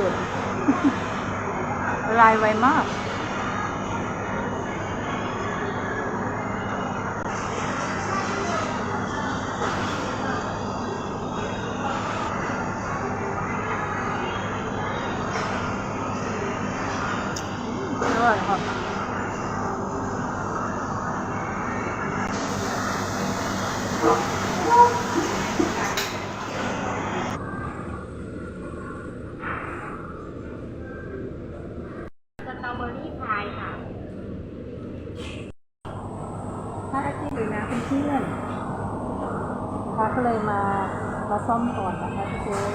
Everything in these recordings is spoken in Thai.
หยดละลายไวมาก อร่อยค่ะสตรอเบอรี่พายค่ะถ้าได้ที่ดูนะ เพื่อนๆเขาก็เลยมามาซ่อมก่อนนะคะทุกคน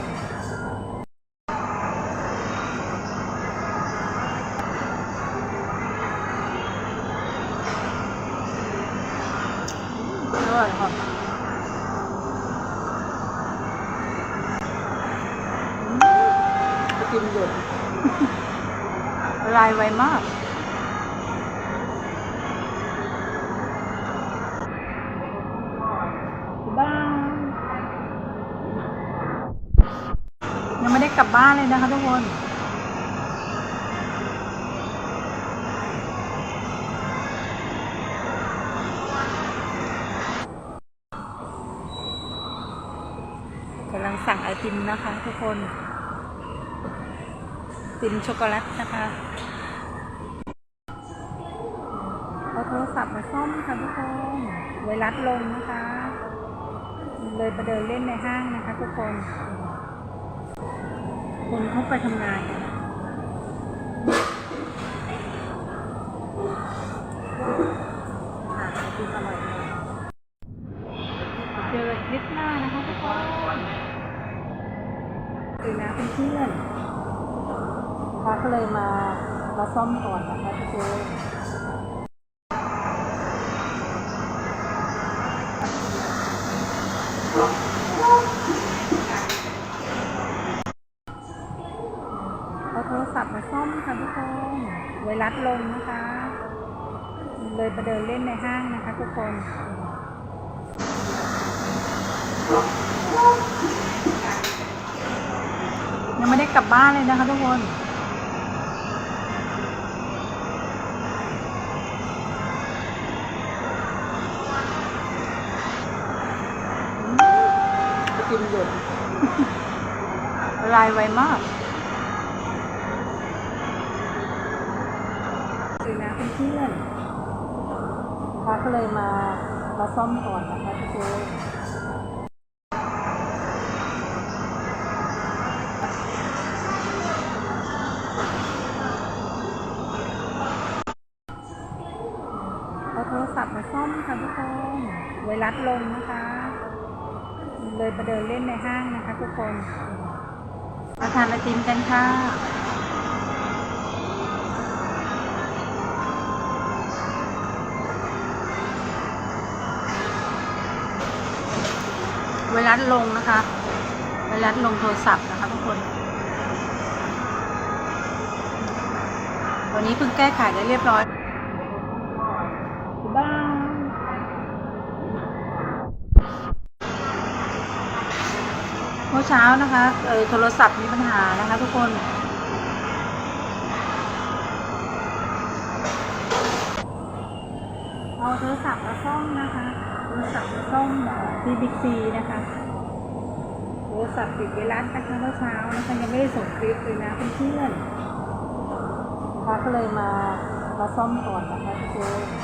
อร่อยค่ะกินหยดละลายไวมาก บ้านยังไม่ได้ กลับบ้านเลยนะคะทุกคนกำลังสั่งไอติมนะคะทุกคนไอติมช็อกโกแลตนะคะเอาโทรศัพท์มาซ่อมค่ะทุกคนไวรัสลงนะคะ เลยไปเดินเล่นในห้างนะคะทุกคน คนเขาไปทำงานกันค่ะไออร่อยเจอคลิปหน้านะคะทุกคนคือนะเพื่อนๆเขาก็เลยมามาซ่อมก่อนนะคะทุกคน เอาโทรศัพท์มาซ่อมค่ะทุกคนไวรัสลงนะคะ เลยไปเดินเล่นในห้างนะคะทุกคนยังไม่ได้กลับบ้านเลยนะคะทุกคนกินหยดละลายไวมากคือนะเพื่อนๆเขาก็เลยมา มาซ่อมก่อนนะคะทุกคนเอาโทรศัพท์มาซ่อมค่ะทุกคนไวรัสลงนะคะ เลยไปเดินเล่นในห้างนะคะทุกคนมาทานไอติมกันค่ะ ไวรัสลงนะคะ ไวรัสลงโทรศัพท์นะคะทุกคน วันนี้เพิ่งแก้ไขได้เรียบร้อยบ้าเมื่อเช้านะคะเออโทรศัพท์มีปัญหานะคะทุกคนเอาโทรศัพท์มาซ่อมนะคะ โทรศัพท์มาซ่อมที่บิ๊กซีนะคะโทรศัพท์ติดไวรัสนะคะเมื่อเช้านะคะยังไม่ได้ส่งคลิปเลยนะเพื่อนๆเขาก็เลยมามาซ่อมก่อนนะคะทุกคน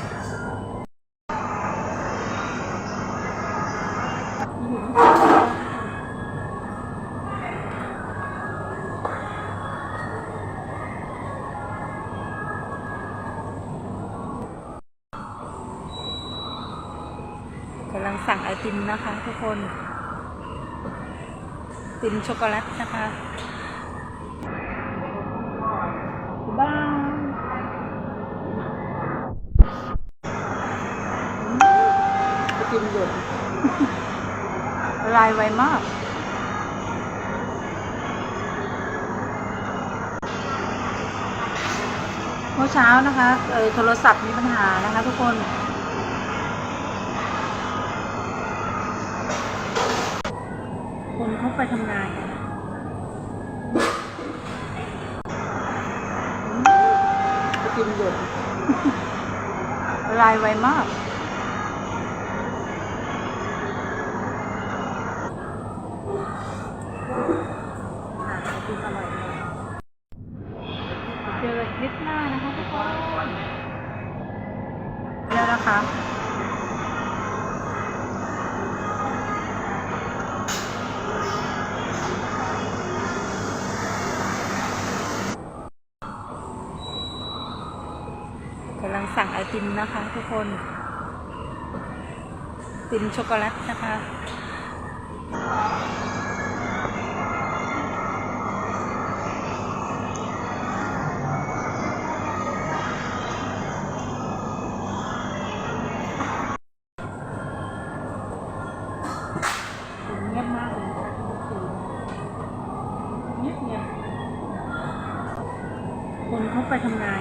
ติมนะคะทุกคน ติมช็อกโกแลตนะคะบ้าติมหยดละลายไวมากเมื่อเช้านะคะเออโทรศัพท์มีปัญหานะคะทุกคน ไปทำงานกินหยดลายไวมาก เจอกันคลิปหน้านะคะทุกคนแล้วนะคะ สั่งไอติมนะคะ ทุกคนไอติมช็อกโกแลตนะคะเงียบมากเลยเงียบเงียบคนเขาไปทำงาน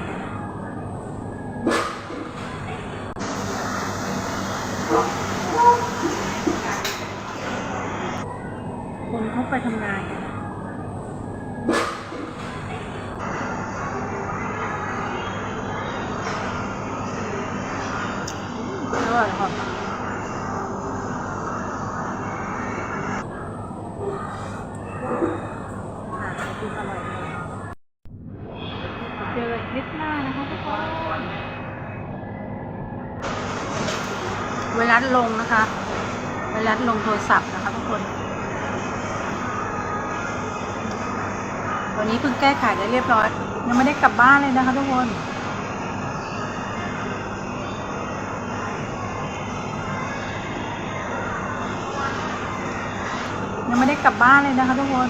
ไปทำงานกันอร่อยค่ะอาหารกินอร่อยเลยเจอกันคลิปหน้านะคะทุกคนเวลาลงนะคะ เวลาลงโทรศัพท์นะคะทุกคน วันนี้เพิ่งแก้ไขได้เรียบร้อย ยังไม่ได้กลับบ้านเลยนะคะทุกคนยังไม่ได้กลับบ้านเลยนะคะทุกคน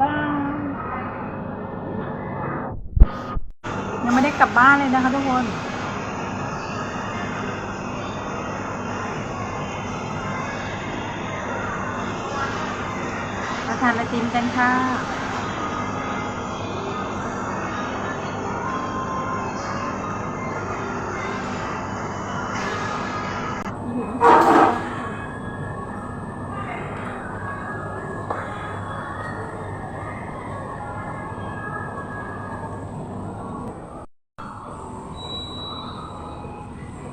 บ้านยังไม่ได้กลับบ้านเลยนะคะทุกคนานไอติมกันค่ะ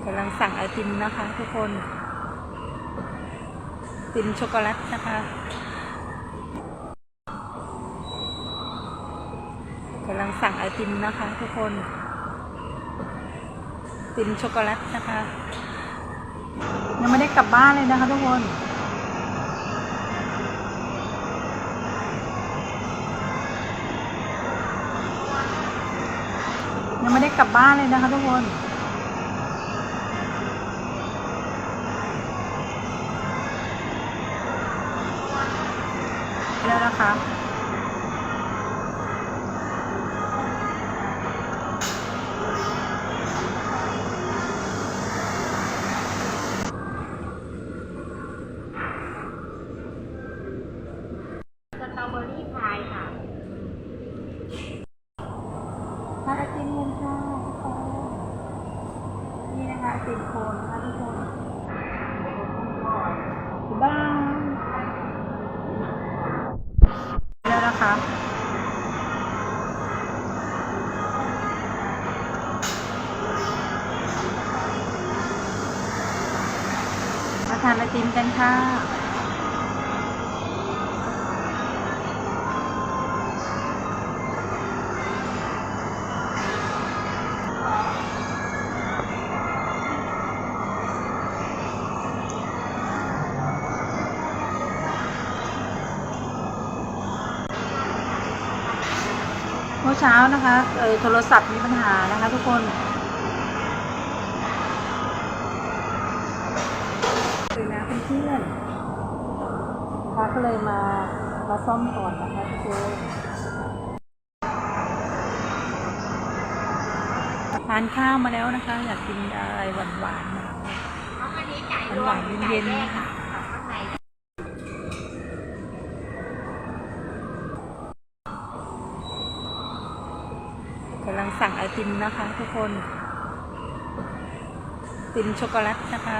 กำลังสั่งไอติมนะคะทุกคนไอติมช็อกโกแลตนะคะ สั่งไอติมนะคะ ทุกคนติมช็อกโกแลตนะคะ ยังไม่ได้กลับบ้านเลยนะคะ ทุกคนยังไม่ได้กลับบ้านเลยนะคะ ทุกคน แล้วนะคะ สตรอเบอรี่พายค่ะ ทานไอติมกันค่ะทุกคนนี่นะคะไอติม โคนนะคะทุกคนบ้านแล้วนะคะมาทานไอติมกันค่ะ มื่อเช้านะคะเออโทรศัพท์มีปัญหานะคะทุกคนเลยนะเพื่อนๆนะคะก็เลยมามาซ่อมก่อนนะคะทุกคนทานข้าวมาแล้วนะคะ อยากกินอะไรหวานๆหวานๆเย็นๆจ่าแยกค่ะค่ะ สั่งไอติมนะคะ ทุกคนไอติมช็อกโกแลตนะคะ